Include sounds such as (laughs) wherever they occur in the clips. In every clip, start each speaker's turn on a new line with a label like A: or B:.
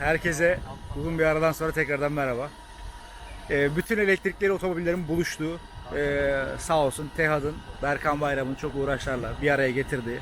A: Herkese uzun bir aradan sonra tekrardan merhaba. Ee, bütün elektrikli otomobillerin buluştuğu ee, sağ olsun TEHAD'ın, Berkan Bayram'ın çok uğraşlarla bir araya getirdiği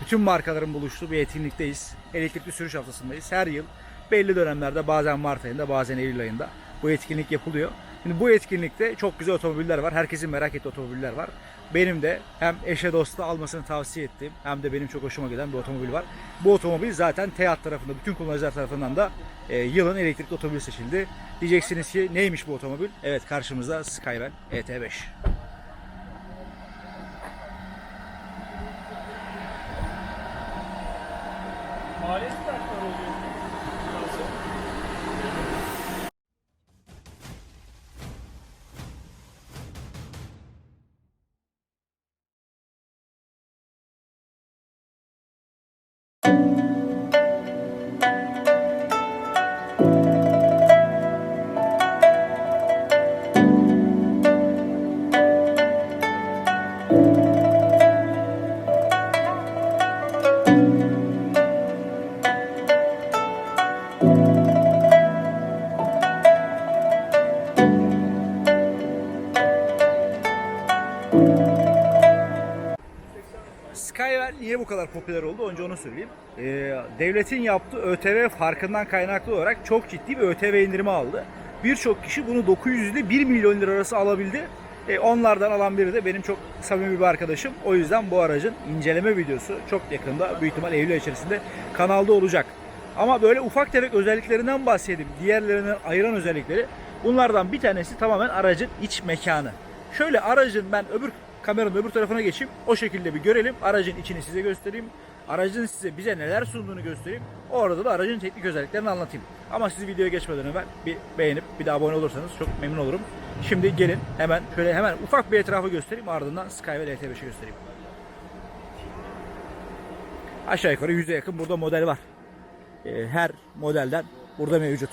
A: bütün markaların buluştuğu bir etkinlikteyiz. Elektrikli sürüş haftasındayız. Her yıl belli dönemlerde bazen Mart ayında bazen Eylül ayında bu etkinlik yapılıyor. Şimdi bu etkinlikte çok güzel otomobiller var. Herkesin merak ettiği otomobiller var. Benim de hem eşe dosta almasını tavsiye ettiğim hem de benim çok hoşuma giden bir otomobil var. Bu otomobil zaten TEAT tarafında, bütün kullanıcılar tarafından da e, yılın elektrikli otomobil seçildi. Diyeceksiniz ki neymiş bu otomobil? Evet karşımızda Skyline ET5.
B: Maliyeti kaç para oluyor?
A: Niye bu kadar popüler oldu? Önce onu söyleyeyim. Ee, devletin yaptığı ÖTV farkından kaynaklı olarak çok ciddi bir ÖTV indirimi aldı. Birçok kişi bunu 900 ile 1 milyon lira arası alabildi. Ee, onlardan alan biri de benim çok samimi bir arkadaşım. O yüzden bu aracın inceleme videosu çok yakında büyük ihtimal Eylül içerisinde kanalda olacak. Ama böyle ufak tefek özelliklerinden bahsedeyim. Diğerlerinden ayıran özellikleri. Bunlardan bir tanesi tamamen aracın iç mekanı. Şöyle aracın ben öbür kameranın öbür tarafına geçeyim. O şekilde bir görelim. Aracın içini size göstereyim. Aracın size bize neler sunduğunu göstereyim. Orada da aracın teknik özelliklerini anlatayım. Ama sizi videoya geçmeden evvel bir beğenip bir de abone olursanız çok memnun olurum. Şimdi gelin hemen şöyle hemen ufak bir etrafı göstereyim. Ardından Skyway ET5'i göstereyim. Aşağı yukarı 100'e yakın burada model var. Ee, Her modelden burada mevcut.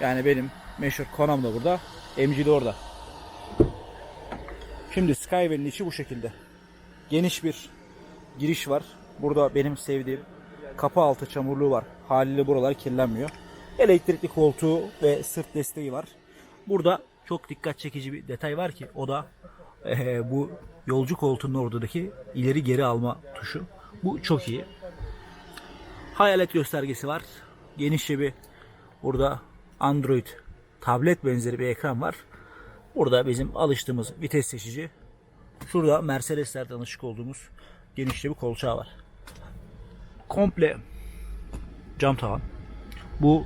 A: Yani benim meşhur Konam da burada. MG de orada. Şimdi Skyway'in içi bu şekilde. Geniş bir giriş var. Burada benim sevdiğim kapı altı çamurluğu var. Haliyle buralar kirlenmiyor. Elektrikli koltuğu ve sırt desteği var. Burada çok dikkat çekici bir detay var ki o da eee, bu yolcu koltuğunun oradaki ileri geri alma tuşu. Bu çok iyi. Hayalet göstergesi var. Genişçe bir burada Android tablet benzeri bir ekran var. Burada bizim alıştığımız vites seçici. Şurada Mercedeslerden alışık olduğumuz genişçe bir kolçağı var. Komple cam tavan. Bu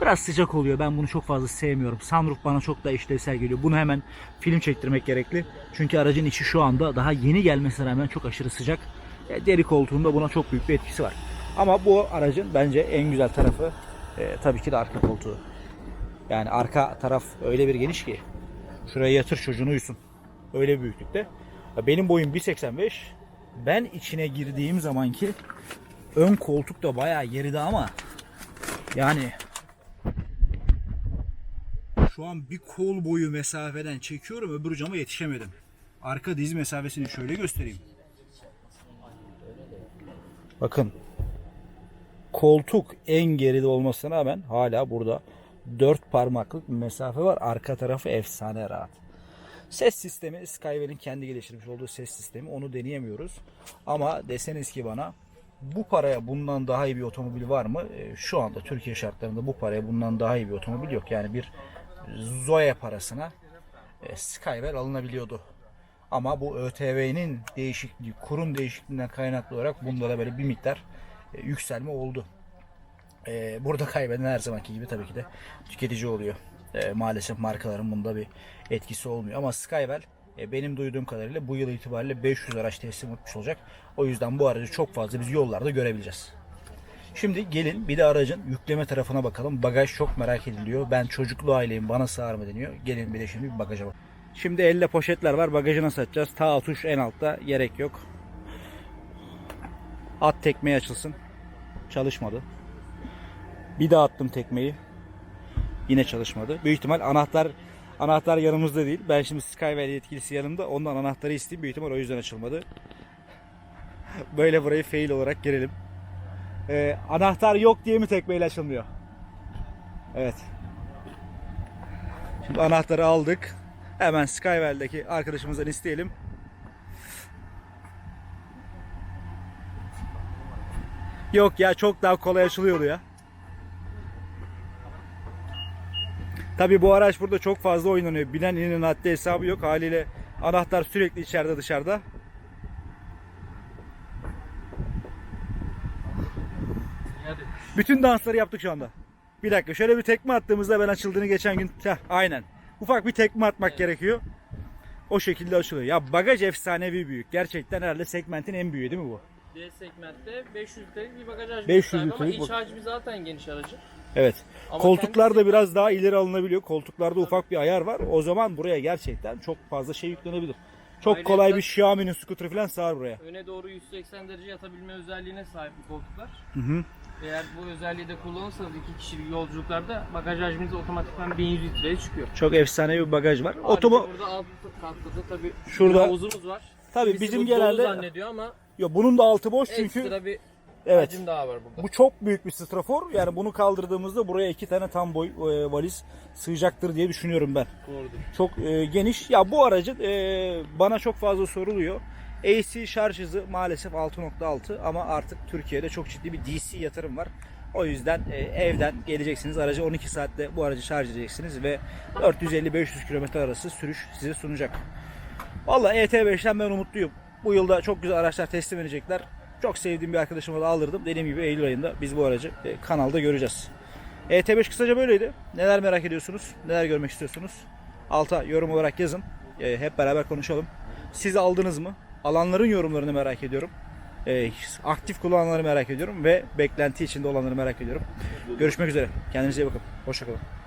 A: biraz sıcak oluyor. Ben bunu çok fazla sevmiyorum. Sunroof bana çok da işlevsel geliyor. Bunu hemen film çektirmek gerekli. Çünkü aracın içi şu anda daha yeni gelmesine rağmen çok aşırı sıcak. E, Deri koltuğunda buna çok büyük bir etkisi var. Ama bu aracın bence en güzel tarafı e, tabii ki de arka koltuğu. Yani arka taraf öyle bir geniş ki şuraya yatır çocuğunu uyusun. Öyle büyüklükte. Benim boyum 1.85. Ben içine girdiğim zamanki ön koltuk da bayağı geride ama yani şu an bir kol boyu mesafeden çekiyorum öbür cama yetişemedim. Arka diz mesafesini şöyle göstereyim. Bakın koltuk en geride olmasına rağmen hala burada 4 parmaklık bir mesafe var. Arka tarafı efsane rahat. Ses sistemi Skyway'in kendi geliştirmiş olduğu ses sistemi. Onu deneyemiyoruz. Ama deseniz ki bana bu paraya bundan daha iyi bir otomobil var mı? E, Şu anda Türkiye şartlarında bu paraya bundan daha iyi bir otomobil yok. Yani bir Zoe parasına e, Skyway alınabiliyordu. Ama bu ÖTV'nin değişikliği, kurum değişikliğinden kaynaklı olarak bunda da böyle bir miktar e, yükselme oldu. E, burada kaybeden her zamanki gibi tabii ki de tüketici oluyor. E, maalesef markaların bunda bir etkisi olmuyor. Ama Skywell e, benim duyduğum kadarıyla bu yıl itibariyle 500 araç teslim etmiş olacak. O yüzden bu aracı çok fazla biz yollarda görebileceğiz. Şimdi gelin bir de aracın yükleme tarafına bakalım. Bagaj çok merak ediliyor. Ben çocuklu aileyim bana sığar mı deniyor. Gelin bir de şimdi bir bagaja bak. Şimdi elde poşetler var. Bagajı nasıl açacağız? Ta tuş en altta. Gerek yok. At tekmeyi açılsın. Çalışmadı. Bir daha attım tekmeyi. Yine çalışmadı. Büyük ihtimal anahtar anahtar yanımızda değil. Ben şimdi Skyway yetkilisi yanımda. Ondan anahtarı isteyeyim. Büyük ihtimal o yüzden açılmadı. (laughs) Böyle burayı fail olarak girelim. Ee, anahtar yok diye mi tekmeyle açılmıyor? Evet. Şimdi anahtarı aldık. Hemen Skywell'deki arkadaşımızdan isteyelim. Yok ya çok daha kolay açılıyordu ya. Tabi bu araç burada çok fazla oynanıyor. Binen inen haddi hesabı yok. Haliyle anahtar sürekli içeride dışarıda. Bütün dansları yaptık şu anda. Bir dakika şöyle bir tekme attığımızda ben açıldığını geçen gün Heh, aynen. Ufak bir tekme atmak gerekiyor. O şekilde açılıyor. Ya bagaj efsanevi büyük. Gerçekten herhalde segmentin en büyüğü değil mi bu?
B: D segmentte 500 litrelik bir bagaj hacmi
A: 500
B: sahip ama
A: litrelik
B: iç hacmi zaten geniş aracın.
A: Evet.
B: Ama
A: Koltuklar da
B: kendisi-
A: biraz daha ileri alınabiliyor. Koltuklarda ufak bir ayar var. O zaman buraya gerçekten çok fazla şey yüklenebilir. Çok
B: Ayrıca-
A: kolay bir Xiaomi'nin scooter'ı falan sığar buraya.
B: Öne doğru 180 derece yatabilme özelliğine sahip bu koltuklar.
A: Hı hı.
B: Eğer bu özelliği de kullanırsanız iki kişilik yolculuklarda bagaj hacminiz otomatikman 1100 litreye çıkıyor.
A: Çok efsane bir bagaj var. Otomo
B: burada alt katta da tabii
A: Şurada-
B: havuzumuz var.
A: Tabii
B: Birisi
A: bizim genelde-
B: zannediyor ama
A: Yo, bunun da altı boş çünkü
B: bir
A: evet.
B: hacim daha var burada.
A: Bu çok büyük bir strafor. Yani bunu kaldırdığımızda buraya iki tane tam boy e, valiz sığacaktır diye düşünüyorum ben.
B: Doğrudur.
A: Çok e, geniş. Ya bu aracın e, bana çok fazla soruluyor. AC şarj hızı maalesef 6.6 ama artık Türkiye'de çok ciddi bir DC yatırım var. O yüzden e, evden geleceksiniz. Aracı 12 saatte bu aracı şarj edeceksiniz ve 450-500 km arası sürüş size sunacak. Vallahi ET5'ten ben umutluyum. Bu yılda çok güzel araçlar teslim edecekler. Çok sevdiğim bir arkadaşıma da aldırdım. Dediğim gibi Eylül ayında biz bu aracı e, kanalda göreceğiz. ET5 kısaca böyleydi. Neler merak ediyorsunuz? Neler görmek istiyorsunuz? Alta yorum olarak yazın. E, hep beraber konuşalım. Siz aldınız mı? Alanların yorumlarını merak ediyorum. E, aktif kullananları merak ediyorum ve beklenti içinde olanları merak ediyorum. Görüşmek üzere. Kendinize iyi bakın. Hoşçakalın.